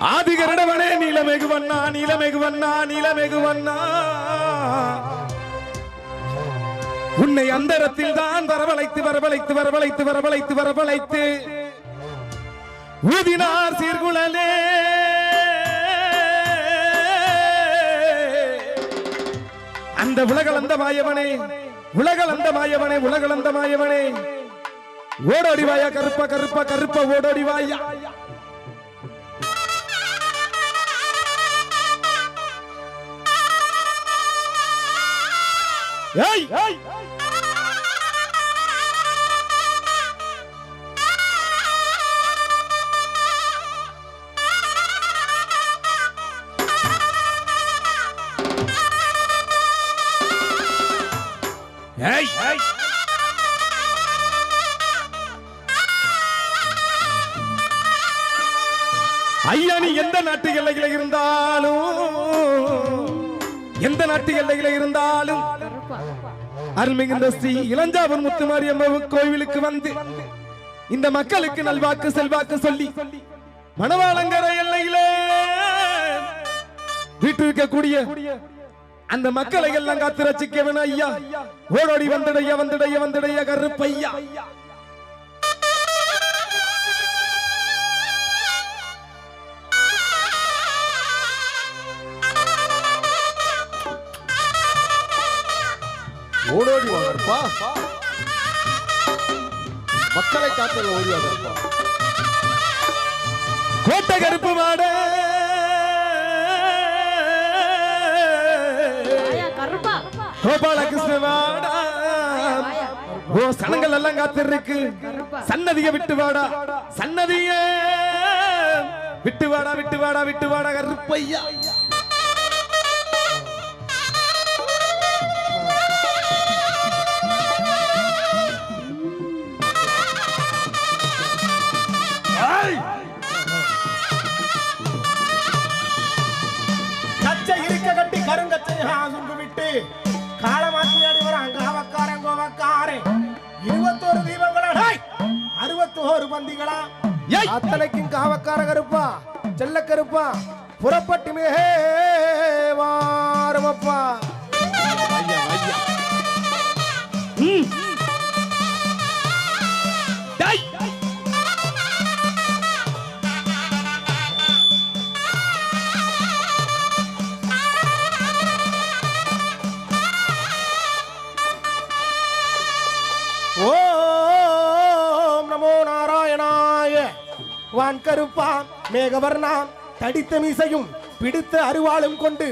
ஆதிகரடவனே நீலமெகுவண்ணா நீலமெகுவண்ணா நீலமெகுவண்ணா. உன்னை அந்தரத்தில் தான் வரவழைத்து வரவழைத்து வரவழைத்து வரவழைத்து வரவழைத்து. ஊதினார் சீர்குழலே. அந்த உலகளந்த மாயவனே உலகளந்த மாயவனே உலகளந்த மாயவனே. ஓடோடி வாயா கருப்பா கருப்பா கருப்பா ஓடோடி வாயா. ஏய் ஏய். ஏய் ஏய். ஐயா நீ எந்த நாட்டு எல்லையில இருந்தாலும் எந்த நாட்டு எல்லையில இருந்தாலும் அருள்மிகுந்த ஸ்ரீ முத்துமாரி முத்துமாரியம்ம கோவிலுக்கு வந்து இந்த மக்களுக்கு நல்வாக்கு செல்வாக்கு சொல்லி மணவாளங்கர எல்லையிலே வீட்டு இருக்கக்கூடிய அந்த மக்களை எல்லாம் காத்து ரசிக்கவன ஐயா. ஓடோடி வந்துடைய வந்துடைய வந்துடைய கருப்பையா. வாங்கப்பா மக்களை காத்தல ஓடி வாங்கப்பா கோட்டை கருப்பு மாட. வாயா கருப்பா. கோபாலகிருஷ்ண வாடா ஓ சனங்கள் எல்லாம் காத்திருக்கு. சன்னதிய விட்டு வாடா. சன்னதிய. விட்டு வாடா விட்டு வாடா விட்டு வாடா கருப்பையா. அறுபத்தோரு பந்திகளா! அத்தனைக்கும் காவக்கார கருப்பா செல்ல கருப்பா புறப்பட்டு மேகே வாரமப்பா ம். டேய்! வான் கருப்பா மேகவர்ணா தடித்த மீசையும் பிடித்த அருவாளும் கொண்டு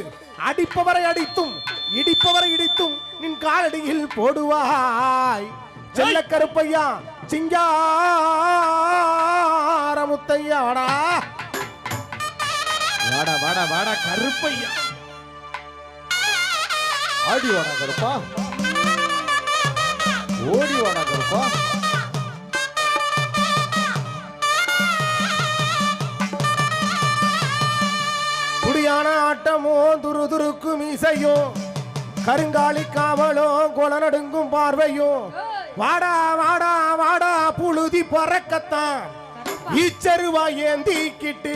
அடிப்பவரை அடித்தும் இடிப்பவரை இடித்தும் நின் காலடியில் போடுவாய். செல்ல கருப்பையா சிங்காரமுத்தையாடா வாடா வாடா வாடா கருப்பையா. ஆடி வாடா கருப்பா. ஓடி வாடா கருப்பா. குடியான ஆட்டமோ துருதுருக்கு மீசையும் கருங்காலி காவலும் குல நடுங்கும் பார்வையும் வாடா வாடா வாடா புழுதி பறக்கத்தான். ஈச்சருவா ஏந்திக்கிட்டு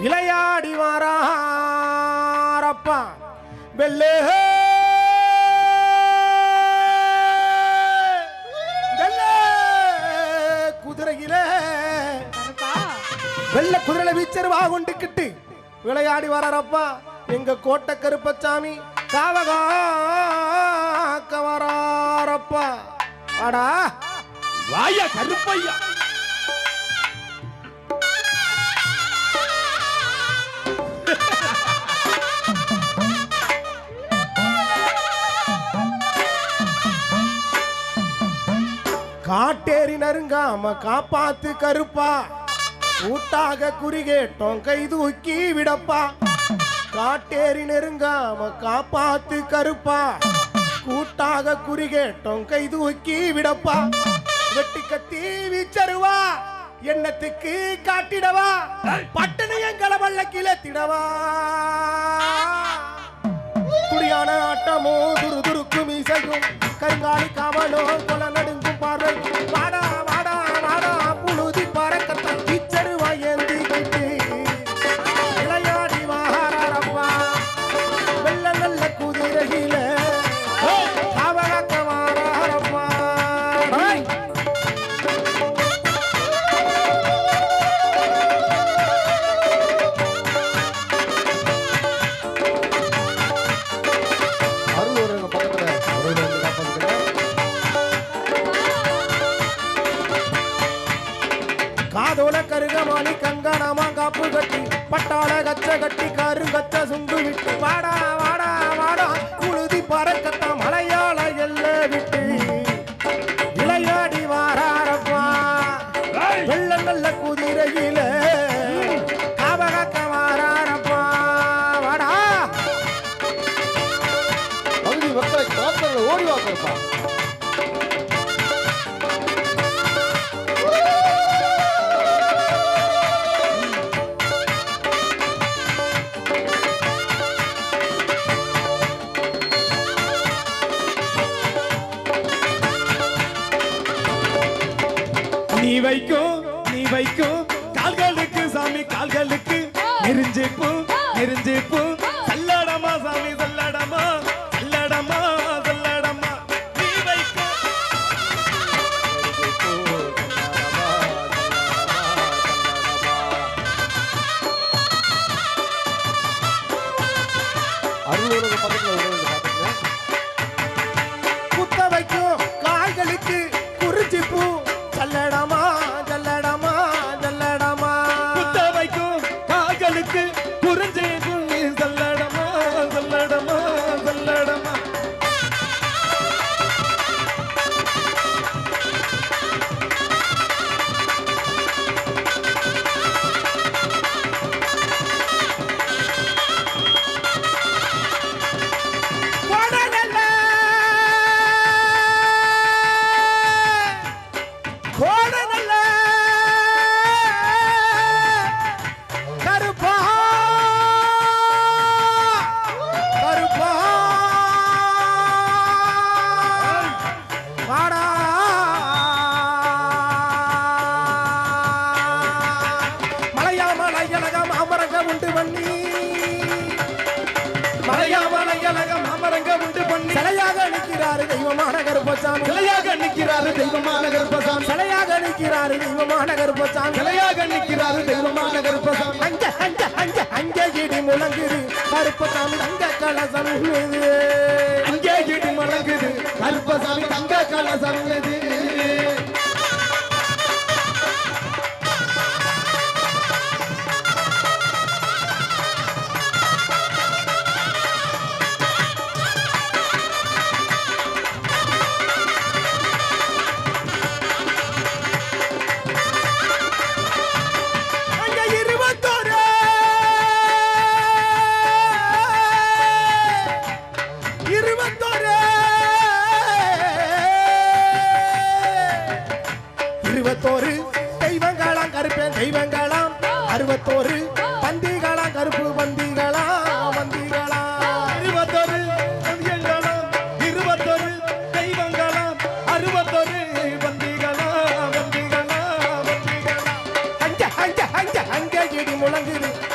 விளையாடி வாராரப்பா. வெள்ளே குதிரையிலே. வெள்ள குதிரையில வீச்சருவா கொண்டுக்கிட்டு விளையாடி வராரப்பா. எங்க கோட்டை கருப்பசாமி காவகாக்க வராரப்பா வாடா. வாயா கருப்பையா. காட்டேரி நறுங்காம காப்பாத்து கருப்பா. கூட்டாக குறிகேட்டோம் கை தூக்கி விடப்பா. காட்டேரி நெருங்காம காப்பாத்து கருப்பா. கூட்டாக குறிகேட்டோம் கை தூக்கி விடப்பா. வெட்டி கத்தி வீச்சருவா எண்ணத்துக்கு காட்டிடவா. பட்டணி எங்களை வள்ளக்கில திடவா. துடியான ஆட்டமோ துரு துருக்கு மீசையும் கருங்காலி காவலோ கொல நடுங்கும் பார்வை வாடா மணி கங்கணமா காப்பு கட்டி பட்டாள கச்ச கட்டி கருங்கச்ச சுண்டு விட்டு வாடா வாடா வாடா குழுதி பறக்கத்த நீ வைக்கும் நீ வைக்கும் கால்களுக்கு சாமி கால்களுக்கு நெருஞ்சி பூ சல்லடமா சாமி கொடநல்ல கருப்பா. கருப்பா. வாடா. மலையா மலையழகம் அமரகம் உண்டு மலையாமலையழகம் அமரங்க உண்டு பண்ணி சிலையாக நிற்கிறாரு தெய்வமான கருப்பசாமி. சிலையாக நிற்கிறாரு தெய்வமான கருப்பசாமி. சிலையாக நிற்கிறாரு தெய்வமான கருப்பசாமி. சிலையாக நிற்கிறாரு தெய்வமான கருப்பசாமி. அங்க அங்க அங்க அங்க இடி முழங்குது. கருப்பசாமி அங்க கலசம் அங்கே இடி மலங்குது கருப்பசாமி தங்க கலசங்கது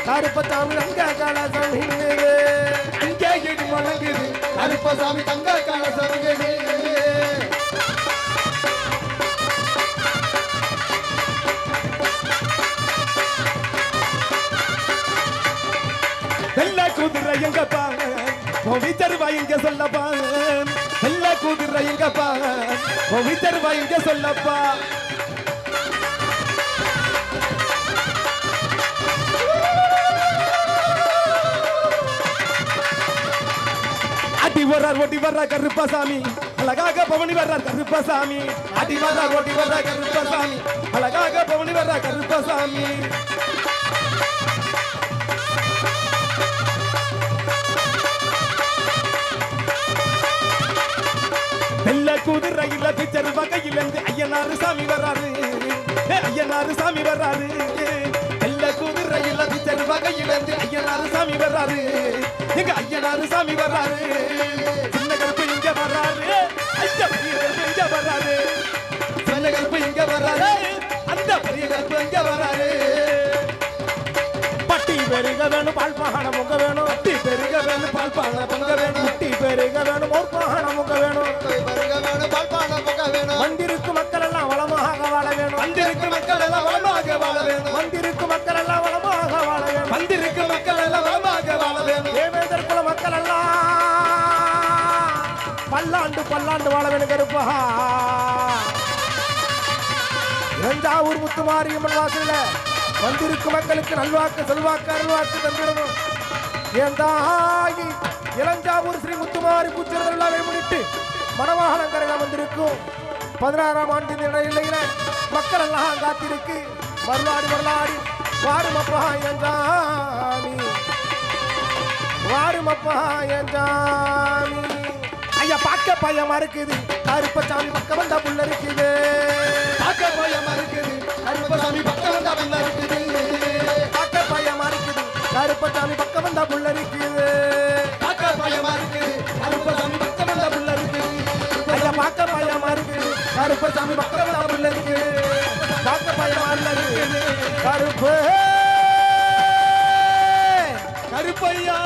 கருப்பசாமி அங்க கலசம் அங்கே இடி மலங்குது கருப்பசாமி தங்க கலசங்கடி வெள்ள குதிரை எங்க பாங்க கோவி தருவா இங்க சொல்லப்பா வெள்ள குதிரை எங்க பாங்க கோவி இங்க சொல்லப்பா. அடி வர்றார் ஓட்டி வர்றார் கருப்பாசாமி. அழகாக பவனி வர்றார் கருப்பாசாமி. அடி வர்றார் ஓட்டி வர்றார் கருப்பாசாமி. அழகாக பவனி வர்றார் கருப்பாசாமி. வெள்ள குதிரையில பிச்சர் வகையிலிருந்து ஐயனாறு சாமி வர்றாரு ஐயனாறு சாமி வர்றாரு வெள்ள குதிரையில பிச்சர் வகையிலிருந்து ஐயனாறு சாமி வர்றாரு எங்க ஐயனாறு சாமி வர்றாரு சின்ன கருப்பு இங்க வர்றாரு ஐயா பெரிய கருப்பு இங்க வர்றாரு சின்ன கருப்பு இங்க வர்றாரு அந்த பெரிய கருப்பு இங்க வர்றாரு பட்டி பெருக வேணும் பால் பாகனம் பொங்க வேணும். பட்டி பெருக வேணும் பால் பான பொங்க வேணும். பல்லாண்டு பல்லாண்டு வாழ வேணும் கருப்பா. தஞ்சாவூர் முத்துமாரியம்மன் வாசல்ல வந்திருக்கும் மக்களுக்கு நல்வாக்கு செல்வாக்கு அருள்வாக்கு தந்திடணும். என் தாயி இளஞ்சாவூர் ஸ்ரீ முத்துமாரி பூச்சர்கள் முன்னிட்டு மணவாகனங்கரையில் வந்திருக்கும் பதினாறாம் ஆண்டு நிலையில மக்கள் எல்லாம் காத்திருக்கு. வரலாடி மருளாடி வாருமப்பா என் சாமி வாருமப்பா என் சாமி ஐயா பார்க்க பயமா இருக்குது கருப்பசாமி பக்கம் வந்தா புள்ள இருக்குது பார்க்க பயமா இருக்குது கருப்பசாமி பக்கம் வந்தா புள்ள இருக்குது பார்க்க பயமா இருக்குது கருப்பசாமி பக்கம் வந்தா புள்ள இருக்குது பார்க்க பயமா இருக்குது கருப்பசாமி பக்கம் வந்தா புள்ள இருக்குது ஐயா பார்க்க பயமா இருக்குது கருப்பசாமி பக்கம் வந்தா புள்ள இருக்குது பார்க்க பயமா இருக்குது கருப்பு கருப்பையா!